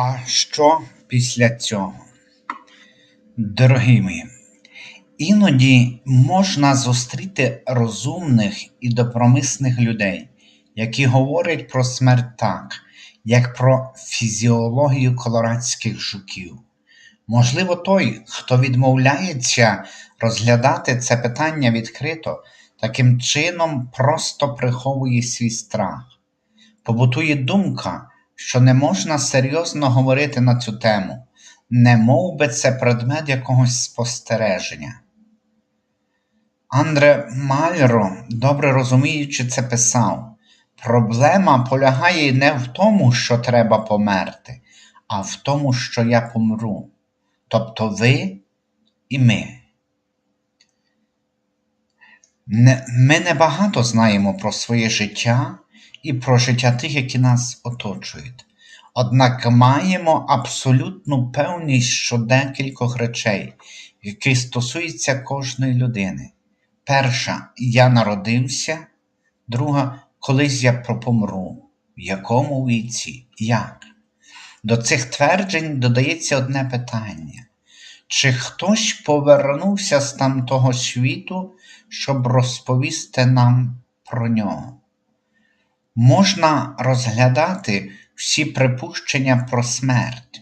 А що після цього? Дорогі мої, іноді можна зустріти розумних і добромисних людей, які говорять про смерть так, як про фізіологію колорадських жуків. Можливо, той, хто відмовляється розглядати це питання відкрито, таким чином просто приховує свій страх. Побутує думка, що не можна серйозно говорити на цю тему, не мов би це предмет якогось спостереження. Андре Мальро, добре розуміючи це, писав: проблема полягає не в тому, що треба померти, а в тому, що я помру. Тобто ви і ми. Ми небагато знаємо про своє життя і про життя тих, які нас оточують. Однак маємо абсолютну певність щодо декількох речей, які стосуються кожної людини. Перша я народився, друга колись я пропомру. В якому віці? Як? До цих тверджень додається одне питання: чи хтось повернувся з тамтого світу, щоб розповісти нам про нього? Можна розглядати всі припущення про смерть.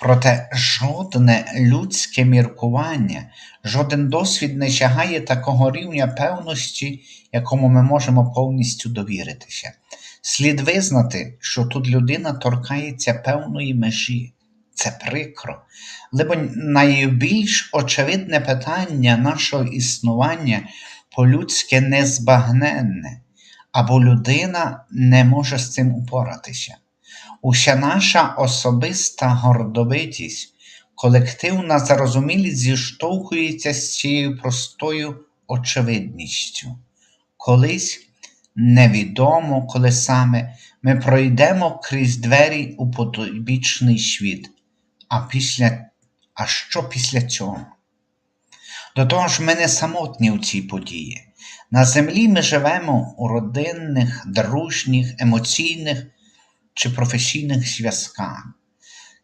Проте жодне людське міркування, жоден досвід не сягає такого рівня певності, якому ми можемо повністю довіритися. Слід визнати, що тут людина торкається певної межі. Це прикро. Либо найбільш очевидне питання нашого існування по-людськи незбагненне, або людина не може з цим упоратися. Уся наша особиста гордовитість, колективна зарозумілість зіштовхується з цією простою очевидністю. Колись невідомо, коли саме ми пройдемо крізь двері у потойбічний світ. А після, а що після цього? До того ж, ми не самотні у цій події. На землі ми живемо у родинних, дружніх, емоційних чи професійних зв'язках.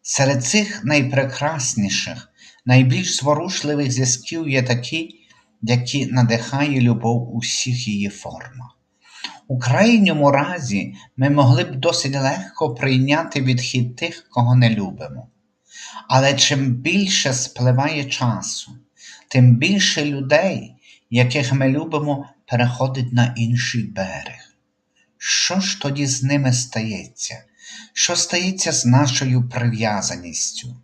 Серед цих найпрекрасніших, найбільш зворушливих зв'язків є такі, які надихає любов у всіх її формах. У крайньому разі ми могли б досить легко прийняти відхід тих, кого не любимо. Але чим більше спливає часу, тим більше людей, яких ми любимо, переходить на інший берег. Що ж тоді з ними стається? Що стається з нашою прив'язаністю?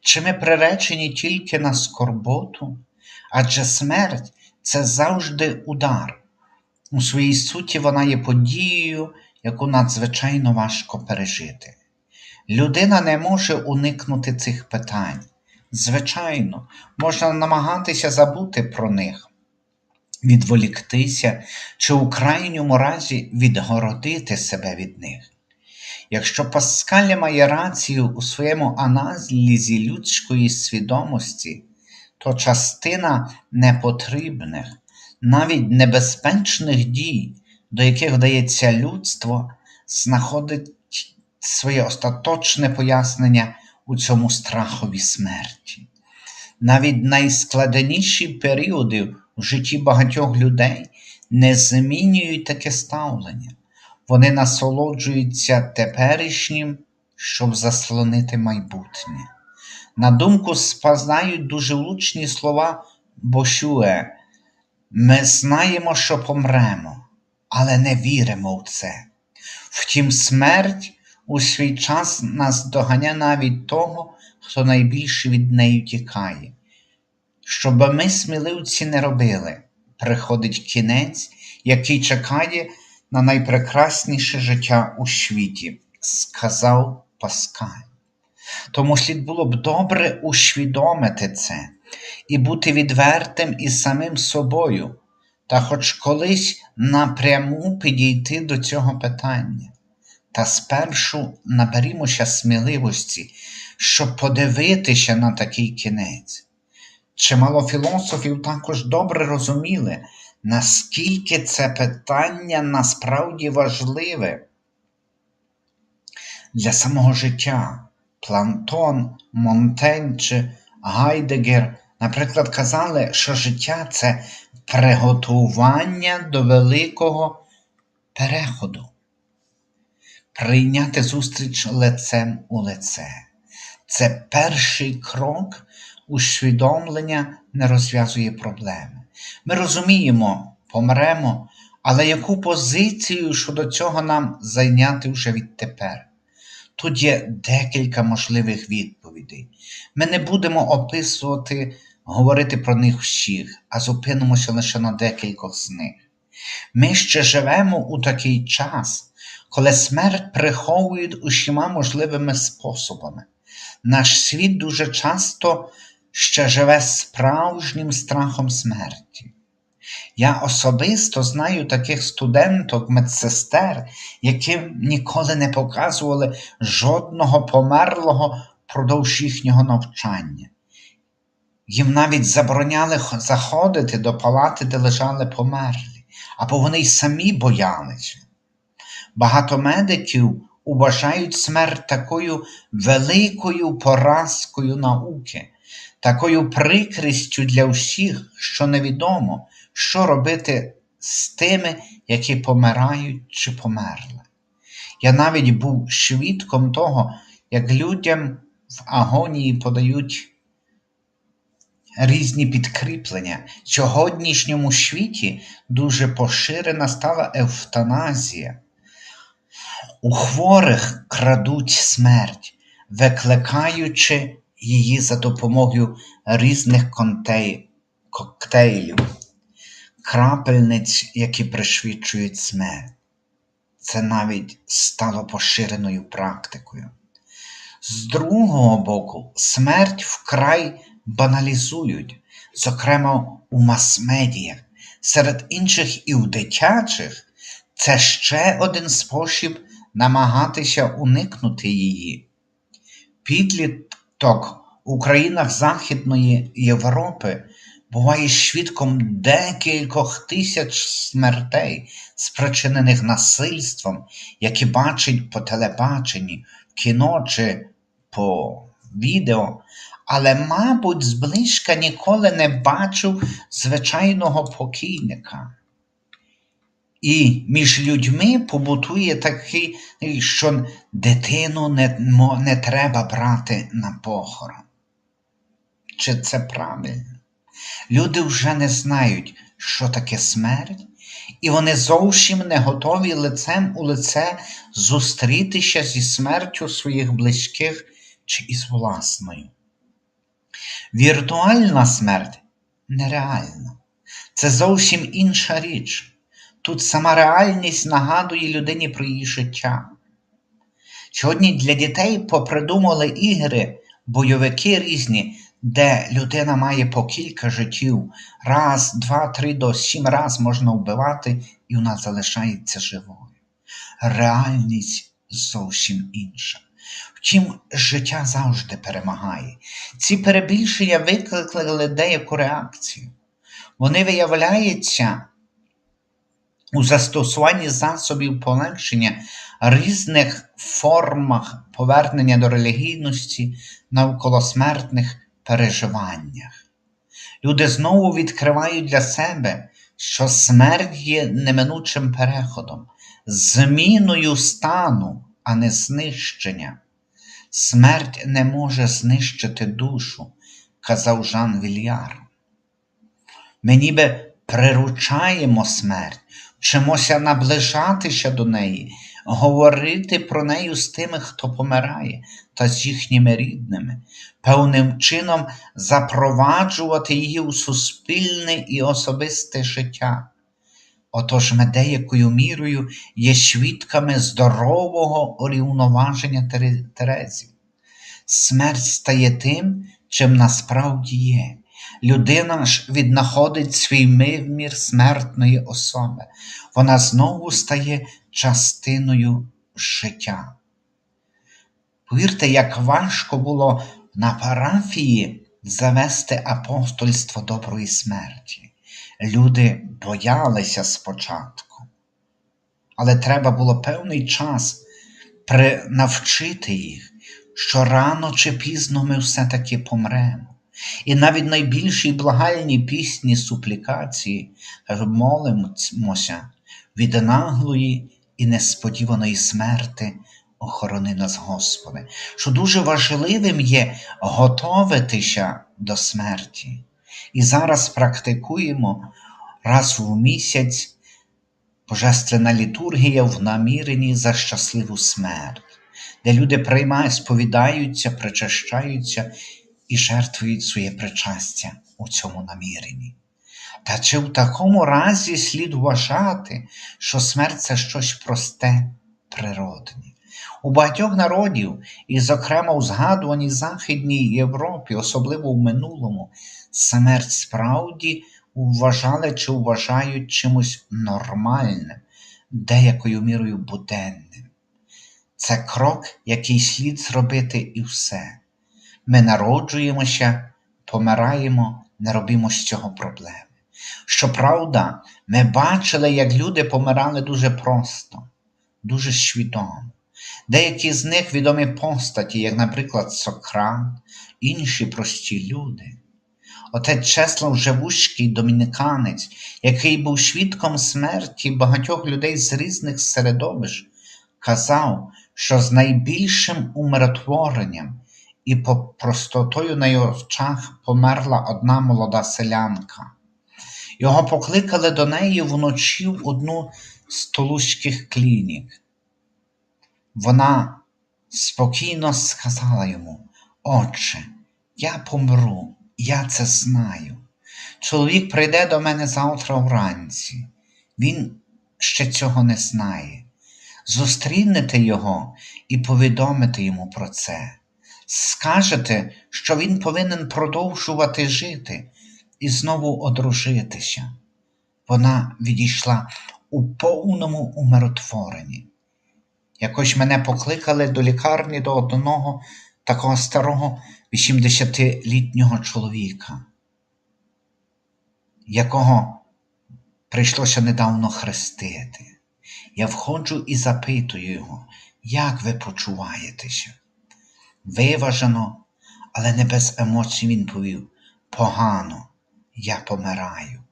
Чи ми приречені тільки на скорботу? Адже смерть це завжди удар. У своїй суті вона є подією, яку надзвичайно важко пережити. Людина не може уникнути цих питань. Звичайно, можна намагатися забути про них, відволіктися чи у крайньому разі відгородити себе від них. Якщо Паскаль має рацію у своєму аналізі людської свідомості, то частина непотрібних, навіть небезпечних дій, до яких вдається людство, знаходить своє остаточне пояснення у цьому страхові смерті. Навіть найскладніші періоди в житті багатьох людей не змінюють таке ставлення. Вони насолоджуються теперішнім, щоб заслонити майбутнє. На думку спазнають дуже влучні слова Бошуе. Ми знаємо, що помремо, але не віримо в це. Втім, смерть у свій час нас доганя навіть того, хто найбільше від неї тікає. Щоб ми сміливці не робили, приходить кінець, який чекає на найпрекрасніше життя у світі, сказав Паскаль. Тому слід було б добре усвідомити це і бути відвертим із самим собою, та хоч колись напряму підійти до цього питання. Та спершу наберімося сміливості, щоб подивитися на такий кінець. Чимало філософів також добре розуміли, наскільки це питання насправді важливе для самого життя, Плантон, Монтень чи Гайдегер, наприклад, казали, що життя це приготування до великого переходу. Прийняти зустріч лицем у лице. Це перший крок усвідомлення не розв'язує проблеми. Ми розуміємо, помремо, але яку позицію щодо цього нам зайняти вже відтепер? Тут є декілька можливих відповідей. Ми не будемо описувати, говорити про них всіх, а зупинимося лише на декількох з них. Ми ще живемо у такий час, коли смерть приховують усіма можливими способами. Наш світ дуже часто ще живе справжнім страхом смерті. Я особисто знаю таких студенток, медсестер, яким ніколи не показували жодного померлого впродовж їхнього навчання. Їм навіть забороняли заходити до палати, де лежали померлі, або вони й самі боялися. Багато медиків вважають смерть такою великою поразкою науки, такою прикрістю для всіх, що невідомо, що робити з тими, які помирають чи померли. Я навіть був свідком того, як людям в агонії подають різні підкріплення. В сьогоднішньому світі дуже поширена стала евтаназія. У хворих крадуть смерть, викликаючи її за допомогою різних контей... коктейлів, крапельниць, які пришвидшують смерть. Це навіть стало поширеною практикою. З другого боку, смерть вкрай баналізують, зокрема у мас-медіях, серед інших і в дитячих, це ще один спосіб намагатися уникнути її. Підліток у країнах Західної Європи буває свідком декількох тисяч смертей, спричинених насильством, які бачить по телебаченні, кіно чи по відео, але, мабуть, зблизька ніколи не бачив звичайного покійника. І між людьми побутує такий, що дитину не, не треба брати на похорон. Чи це правильно? Люди вже не знають, що таке смерть, і вони зовсім не готові лицем у лице зустрітися зі смертю своїх близьких чи із власною. Віртуальна смерть нереальна. Це зовсім інша річ. Тут сама реальність нагадує людині про її життя. Сьогодні для дітей попридумали ігри, бойовики різні, де людина має по кілька життів. Раз, два, три до сім раз можна вбивати, і вона залишається живою. Реальність зовсім інша. Втім, життя завжди перемагає. Ці перебільшення викликали деяку реакцію. Вони виявляються у застосуванні засобів полегшення різних формах повернення до релігійності навколосмертних переживаннях. Люди знову відкривають для себе, що смерть є неминучим переходом, зміною стану, а не знищення. Смерть не може знищити душу, казав Жан Вільяр. Ми ніби приручаємо смерть, вчимося наближатися до неї, говорити про неї з тими, хто помирає, та з їхніми рідними, певним чином запроваджувати її у суспільне і особисте життя. Отож ми деякою мірою є свідками здорового урівноваження Терезів. Смерть стає тим, чим насправді є. Людина ж віднаходить свій вимір смертної особи, вона знову стає частиною життя. Повірте, як важко було на парафії завести апостольство доброї смерті. Люди боялися спочатку, але треба було певний час навчити їх, що рано чи пізно ми все-таки помремо. І навіть найбільші благальні пісні суплікації каже, молимося від наглої і несподіваної смерти охорони нас, Господи, що дуже важливим є готовитися до смерті. І зараз практикуємо раз в місяць Божественна літургія в наміренні за щасливу смерть, де люди приймають, сповідаються, причащаються і жертвують своє причастя у цьому наміренні. Та чи в такому разі слід вважати, що смерть це щось просте, природне? У багатьох народів, і, зокрема, у згадуваній Західній Європі, особливо в минулому, смерть справді вважали чи вважають чимось нормальним, деякою мірою буденним. Це крок, який слід зробити і все. Ми народжуємося, помираємо, не робимо з цього проблеми. Щоправда, ми бачили, як люди помирали дуже просто, дуже свідомо. Деякі з них відомі постаті, як, наприклад, Сократ, інші прості люди. Отець Чеслав Живущий домініканець, який був свідком смерті багатьох людей з різних середовищ, казав, що з найбільшим умиротворенням і простотою на його очах померла одна молода селянка. Його покликали до неї вночі в одну з толуцьких клінік. Вона спокійно сказала йому, Отче, я помру, я це знаю. Чоловік прийде до мене завтра вранці. Він ще цього не знає. Зустрінете його і повідомите йому про це. Скажете, що він повинен продовжувати жити і знову одружитися. Вона відійшла у повному умиротворенні. Якось мене покликали до лікарні до одного такого старого 80-літнього чоловіка, якого прийшлося недавно хрестити. Я входжу і запитую його, як ви почуваєтеся? Виважено, але не без емоцій він повів погано, я помираю.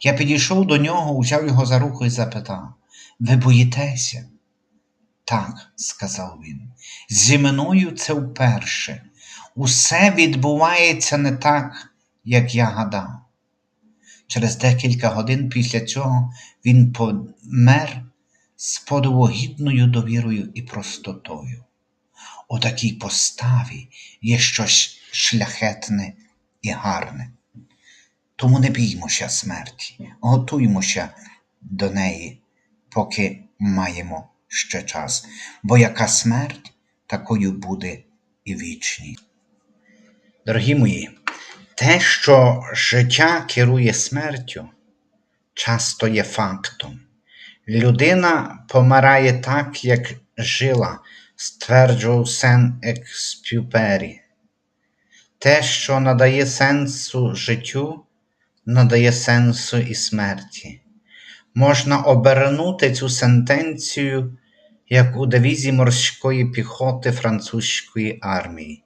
Я підійшов до нього, узяв його за руку і запитав Ви боїтеся? Так, сказав він, зі мною це вперше. Усе відбувається не так, як я гадав. Через декілька годин після цього він помер з подовогідною довірою і простотою. У такій поставі є щось шляхетне і гарне. Тому не біймося смерті, готуймося до неї, поки маємо ще час, бо яка смерть, такою буде і вічність. Дорогі мої, те, що життя керує смертю, часто є фактом. Людина помирає так, як жила, стверджував Сен Експюпері. Те, що надає сенсу життю, надає сенсу і смерті. Можна обернути цю сентенцію як у девізі морської піхоти французької армії.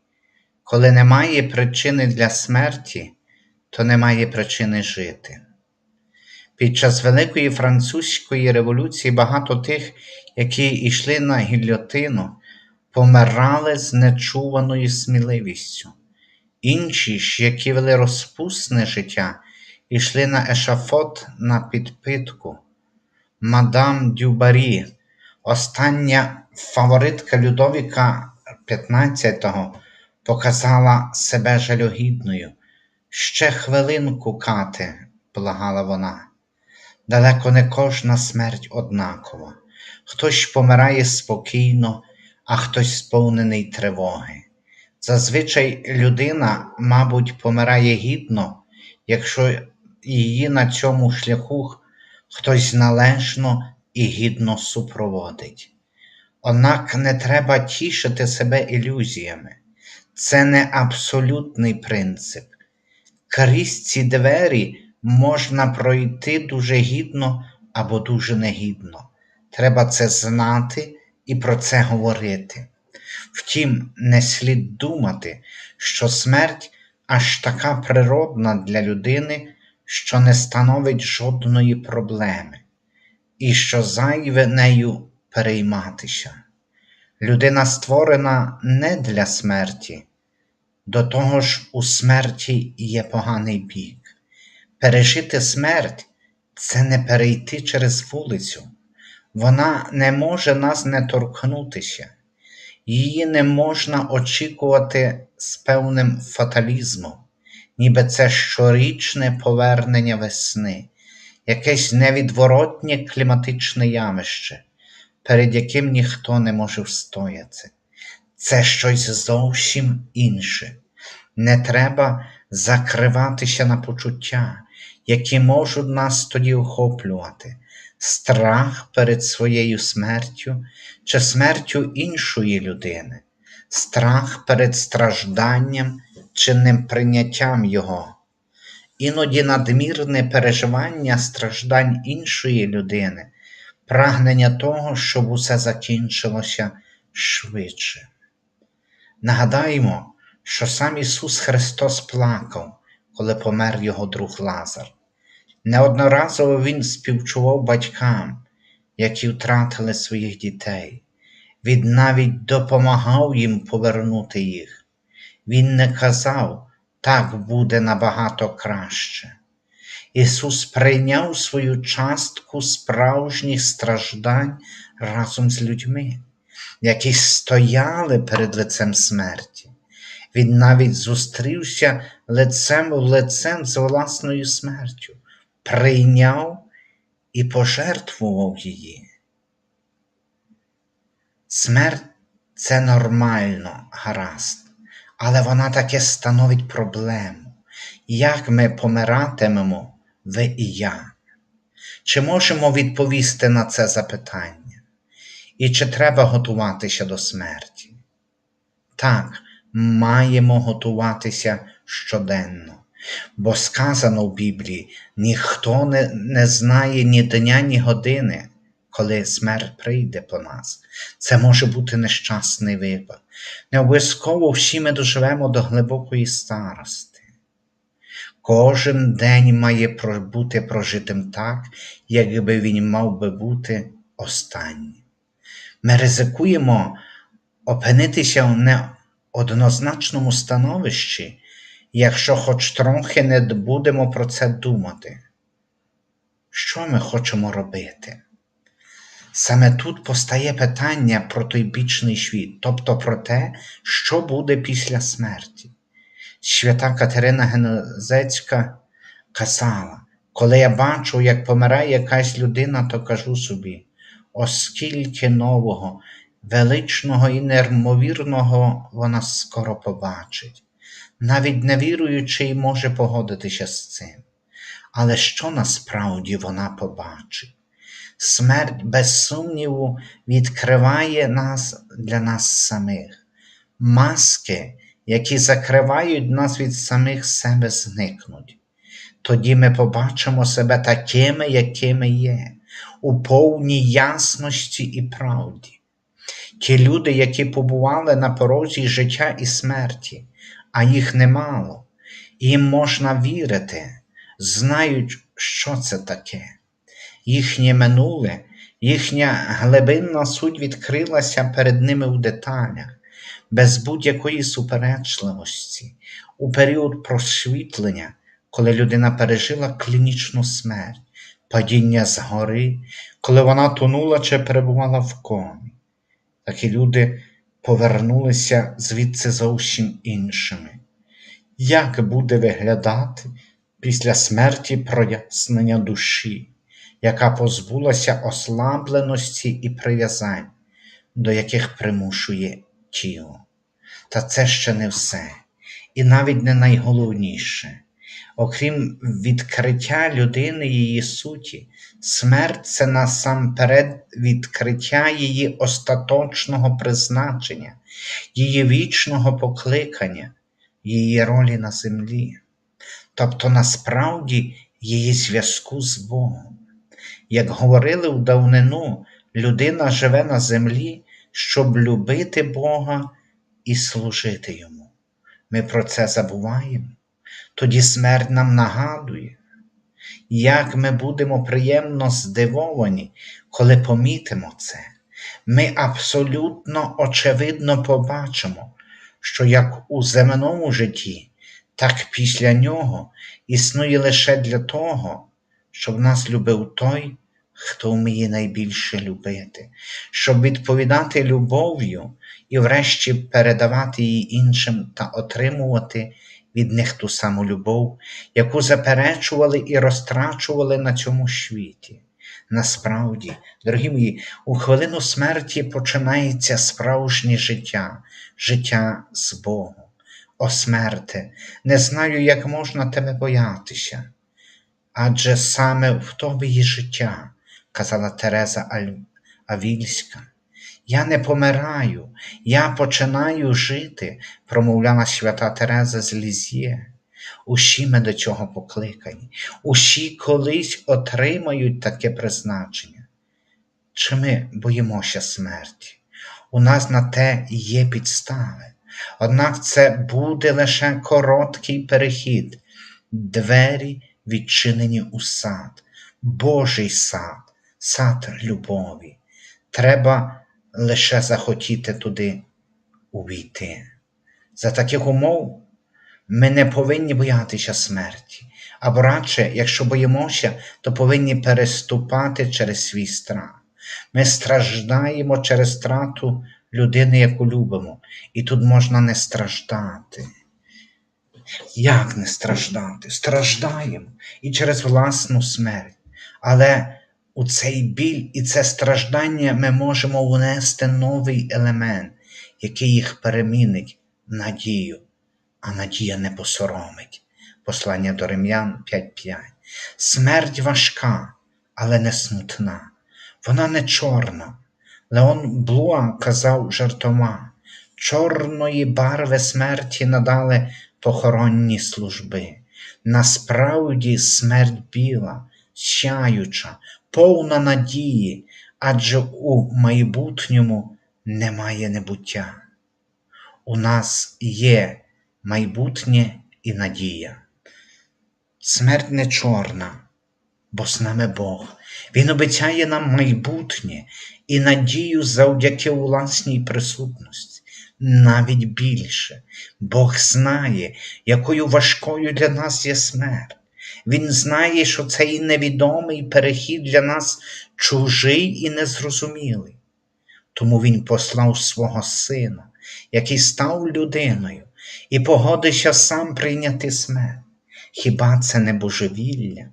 Коли немає причини для смерті, то немає причини жити. Під час Великої Французької революції багато тих, які йшли на гільотину, помирали з нечуваною сміливістю. Інші ж, які вели розпусне життя, йшли на ешафот на підпитку. Мадам Дюбарі, остання фаворитка Людовіка XV, показала себе жалюгідною. Ще хвилинку, кате, благала вона. Далеко не кожна смерть однакова. Хтось помирає спокійно, а хтось сповнений тривоги. Зазвичай людина, мабуть, помирає гідно, якщо її на цьому шляху хтось належно і гідно супроводить. Однак не треба тішити себе ілюзіями. Це не абсолютний принцип. Крізь ці двері можна пройти дуже гідно або дуже негідно. Треба це знати і про це говорити. Втім, не слід думати, що смерть аж така природна для людини, що не становить жодної проблеми, і що зайве нею перейматися. Людина створена не для смерті, до того ж у смерті є поганий бік. Пережити смерть це не перейти через вулицю, вона не може нас не торкнутися, її не можна очікувати з певним фаталізмом, ніби це щорічне повернення весни, якесь невідворотнє кліматичне явище, перед яким ніхто не може встояти. Це щось зовсім інше. Не треба закриватися на почуття, які можуть нас тоді охоплювати, страх перед своєю смертю чи смертю іншої людини, страх перед стражданням чи неприйняттям Його. Іноді надмірне переживання страждань іншої людини, прагнення того, щоб усе закінчилося швидше. Нагадаємо, що сам Ісус Христос плакав, коли помер Його друг Лазар. Неодноразово Він співчував батькам, які втратили своїх дітей. Він навіть допомагав їм повернути їх. Він не казав, так буде набагато краще. Ісус прийняв свою частку справжніх страждань разом з людьми, які стояли перед лицем смерті. Він навіть зустрівся лицем в лицем з власною смертю, прийняв і пожертвував її. Смерть це нормально, гаразд, але вона таки становить проблему, як ми помиратимемо, ви і я. Чи можемо відповісти на це запитання? І чи треба готуватися до смерті? Так, маємо готуватися щоденно, бо сказано в Біблії: ніхто не, не знає ні дня, ні години, коли смерть прийде по нас. Це може бути нещасний випадок. Не обов'язково всі ми доживемо до глибокої старости. Кожен день має бути прожитим так, якби він мав би бути останнім. Ми ризикуємо опинитися в неоднозначному становищі, якщо хоч трохи не будемо про це думати. Що ми хочемо робити? Саме тут постає питання про той бічний світ, тобто про те, що буде після смерті. Свята Катерина Генезецька казала, коли я бачу, як помирає якась людина, то кажу собі, оскільки нового, величного і неймовірного вона скоро побачить. Навіть невіруючий може погодитися з цим. Але що насправді вона побачить? Смерть, без сумніву, відкриває нас для нас самих. Маски, які закривають нас від самих себе, зникнуть. Тоді ми побачимо себе такими, якими є, у повній ясності і правді. Ті люди, які побували на порозі життя і смерті, а їх немало, їм можна вірити, знають, що це таке. Їхнє минуле, їхня глибинна суть відкрилася перед ними у деталях, без будь-якої суперечливості, у період просвітлення, коли людина пережила клінічну смерть, падіння з гори, коли вона тонула чи перебувала в комі. Такі люди повернулися звідси зовсім іншими. Як буде виглядати після смерті прояснення душі? яка позбулася ослабленості і прив'язань, до яких примушує тіло. Та це ще не все, і навіть не найголовніше. Окрім відкриття людини її суті, смерть це насамперед відкриття її остаточного призначення, її вічного покликання, її ролі на землі, тобто насправді її зв'язку з Богом. Як говорили в давнину, людина живе на землі, щоб любити Бога і служити Йому. Ми про це забуваємо. Тоді смерть нам нагадує, як ми будемо приємно здивовані, коли помітимо це. Ми абсолютно очевидно побачимо, що як у земному житті, так після нього існує лише для того, щоб нас любив той, хто вміє найбільше любити, щоб відповідати любов'ю і врешті передавати її іншим та отримувати від них ту саму любов, яку заперечували і розтрачували на цьому світі. Насправді, дорогі мої, у хвилину смерті починається справжнє життя, життя з Богом. О смерте, не знаю, як можна тебе боятися, адже саме в тобі є життя, казала Тереза Авільська. Я не помираю, я починаю жити, промовляла свята Тереза з Лізє. Усі ми до цього покликані, усі колись отримають таке призначення. Чи ми боїмося смерті? У нас на те є підстави. Однак це буде лише короткий перехід, двері відчинені у сад, Божий сад, сад любові. Треба лише захотіти туди увійти. За таких умов ми не повинні боятися смерті, або радше, якщо боїмося, то повинні переступати через свій страх. Ми страждаємо через страту людини, яку любимо, і тут можна не страждати. Як не страждати? Страждаємо і через власну смерть. Але у цей біль і це страждання ми можемо внести новий елемент, який їх перемінить надію, а надія не посоромить. Послання до Римлян 5.5. Смерть важка, але не смутна. Вона не чорна. Леон Блуа казав жартома, чорної барви смерті надали похоронні служби. Насправді смерть біла, сяюча, повна надії, адже у майбутньому немає небуття. У нас є майбутнє і надія. Смерть не чорна, бо з нами Бог. Він обіцяє нам майбутнє і надію завдяки власній присутності. Навіть більше. Бог знає, якою важкою для нас є смерть. Він знає, що цей невідомий перехід для нас чужий і незрозумілий. Тому Він послав свого Сина, який став людиною, і погодився сам прийняти смерть. Хіба це не божевілля?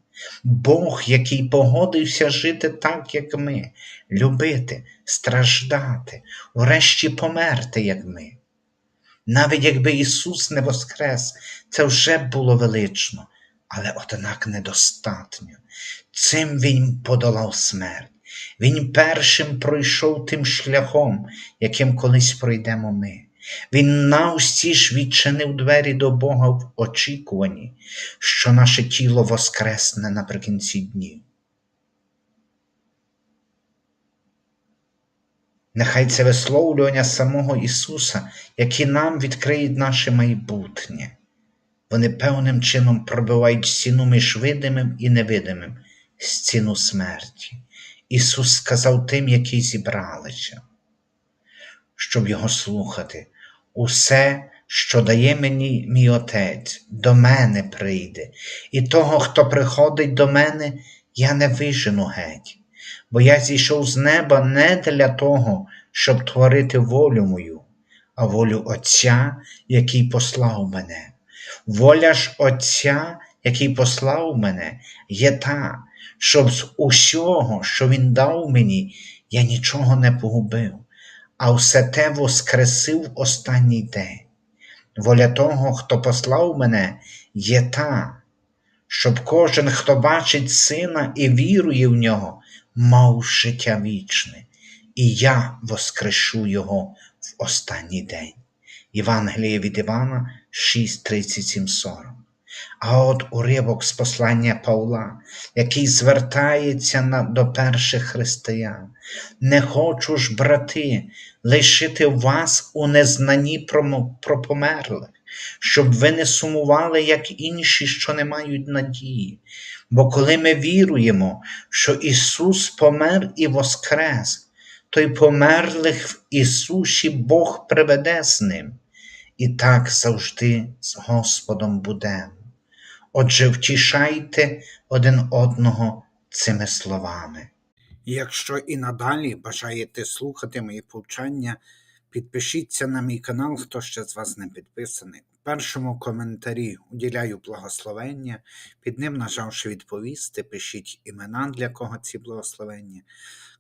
Бог, який погодився жити так, як ми, любити, страждати, врешті померти, як ми. Навіть якби Ісус не воскрес, це вже було велично, але однак недостатньо. Цим Він подолав смерть. Він першим пройшов тим шляхом, яким колись пройдемо ми. Він навстіж відчинив двері до Бога в очікуванні, що наше тіло воскресне наприкінці днів. Нехай це висловлювання самого Ісуса, які нам відкриють наше майбутнє. Вони певним чином пробивають стіну між видимим і невидимим, стіну смерті. Ісус сказав тим, які зібралися, щоб Його слухати. Усе, що дає мені мій Отець, до мене прийде, і того, хто приходить до мене, я не вижену геть, бо я зійшов з неба не для того, щоб творити волю мою, а волю Отця, який послав мене. Воля ж Отця, який послав мене, є та, щоб з усього, що Він дав мені, я нічого не погубив, а все те воскресив останній день. Воля того, хто послав мене, є та, щоб кожен, хто бачить сина і вірує в нього, мав життя вічне, і я воскрешу його в останній день. Євангеліє від Івана 6, 37, 40. А от уривок з послання Павла, який звертається на, до перших християн. Не хочу ж, брати, лишити вас у незнанні про, про померлих, щоб ви не сумували, як інші, що не мають надії. Бо коли ми віруємо, що Ісус помер і воскрес, то й померлих в Ісусі Бог приведе з ним. І так завжди з Господом будемо. Отже, втішайте один одного цими словами. Якщо і надалі бажаєте слухати мої повчання, підпишіться на мій канал, хто ще з вас не підписаний. У першому коментарі уділяю благословення, під ним, нажавши відповісти, пишіть імена, для кого ці благословення,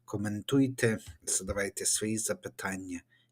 коментуйте, задавайте свої запитання.